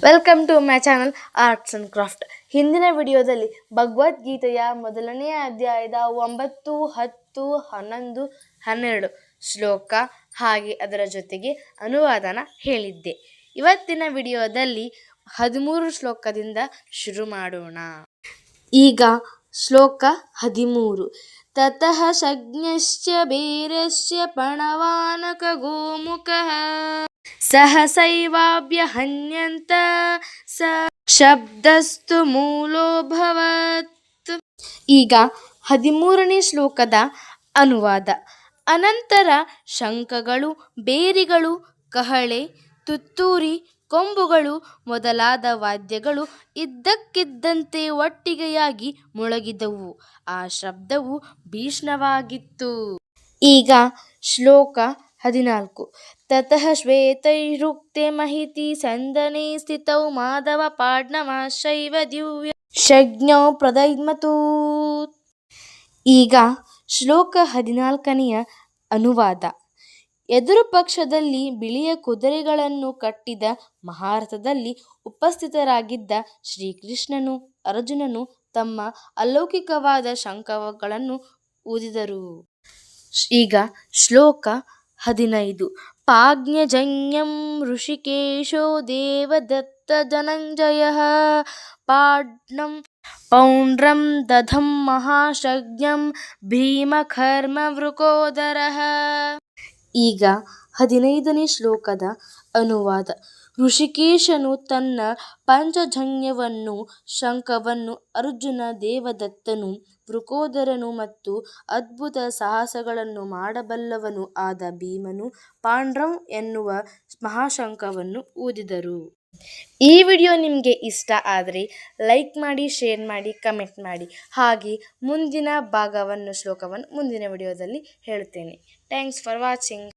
Welcome to my channel arts and craft ಹಿಂದಿನ ವಿಡಿಯೋದಲ್ಲಿ ಭಗವದ್ಗೀತೆಯ ಮೊದಲನೆಯ ಅಧ್ಯಾಯದ ಒಂಬತ್ತು, ಹತ್ತು, ಹನ್ನೊಂದು, ಹನ್ನೆರಡು ಶ್ಲೋಕ ಹಾಗೆ ಅದರ ಜೊತೆಗೆ ಅನುವಾದನ ಹೇಳಿದ್ದೆ. ಇವತ್ತಿನ ವಿಡಿಯೋದಲ್ಲಿ ಹದಿಮೂರು ಶ್ಲೋಕದಿಂದ ಶುರು ಮಾಡೋಣ. ಈಗ ಶ್ಲೋಕ ಹದಿಮೂರು. ತತಃ ಶಜ್ಞಶ್ಚ ಬೇರಶ್ಚ ಪಣವಾನಕ ಗೋಮುಖಃ. ಸಹಸೈವಾಭ್ಯಹನ್ಯಂತ ಸ ಶಬ್ದಸ್ತು ಮೂಲೋಭವತ್ ಈಗ ಹದಿಮೂರನೇ ಶ್ಲೋಕದ ಅನುವಾದ. ಅನಂತರ ಶಂಖಗಳು ಬೇರಿಗಳು ಕಹಳೆ ತುತ್ತೂರಿ ಕೊಂಬುಗಳು ಮೊದಲಾದ ವಾದ್ಯಗಳು ಇದ್ದಕ್ಕಿದ್ದಂತೆ ಒಟ್ಟಿಗೆಯಾಗಿ ಮೊಳಗಿದವು. ಆ ಶಬ್ದವು ಭೀಷ್ಣವಾಗಿತ್ತು. ಈಗ ಶ್ಲೋಕ ಹದಿನಾಲ್ಕು. ತತಃ ಶ್ವೇತೈರುಕ್ತೆ ಮಹಿತಿ ಸಂದನೆ ಸ್ಥಿತೌ ಮಾಧವ ಪಾಡ್ನಮಾಶೈವ ದಿವ್ಯ ಶಜ್ಞೌ ಪ್ರದೈಮತು ಈಗ ಶ್ಲೋಕ ಹದಿನಾಲ್ಕನೆಯ ಅನುವಾದ. ಎದುರು ಪಕ್ಷದಲ್ಲಿ ಬಿಳಿಯ ಕುದುರೆಗಳನ್ನು ಕಟ್ಟಿದ ಮಹಾರಥದಲ್ಲಿ ಉಪಸ್ಥಿತರಾಗಿದ್ದ ಶ್ರೀಕೃಷ್ಣನು ಅರ್ಜುನನು ತಮ್ಮ ಅಲೌಕಿಕವಾದ ಶಂಕವಗಳನ್ನು ಊದಿದರು. ಈಗ ಶ್ಲೋಕ ಹದಿನೈದು. ದೇವದತ್ತ ಧನಂಜಯ ಪಾಡ್ನಂ ಪೌಂಡ್ರಂ ದಧಂ ಮಹಾಶಜ್ಞಂ ಭೀಮಕರ್ಮ ವೃಕೋದರಃ ಈಗ ಹದಿನೈದನೇ ಶ್ಲೋಕದ ಅನುವಾದ. ಋಷಿಕೇಶನು ತನ್ನ ಪಂಚಜನ್ಯವನ್ನು, ಶಂಖವನ್ನು, ಅರ್ಜುನ ದೇವದತ್ತನು, ವೃಕೋದರನು ಮತ್ತು ಅದ್ಭುತ ಸಾಹಸಗಳನ್ನು ಮಾಡಬಲ್ಲವನು ಆದ ಭೀಮನು ಪಾಂಡ್ರಂ ಎನ್ನುವ ಮಹಾಶಂಖವನ್ನು ಊದಿದರು. ಈ ವಿಡಿಯೋ ನಿಮಗೆ ಇಷ್ಟ ಆದರೆ ಲೈಕ್ ಮಾಡಿ, ಶೇರ್ ಮಾಡಿ, ಕಮೆಂಟ್ ಮಾಡಿ. ಹಾಗೆ ಮುಂದಿನ ಭಾಗವನ್ನು, ಶ್ಲೋಕವನ್ನು ಮುಂದಿನ ವಿಡಿಯೋದಲ್ಲಿ ಹೇಳುತ್ತೇನೆ ಥ್ಯಾಂಕ್ಸ್ ಫಾರ್ ವಾಚಿಂಗ್.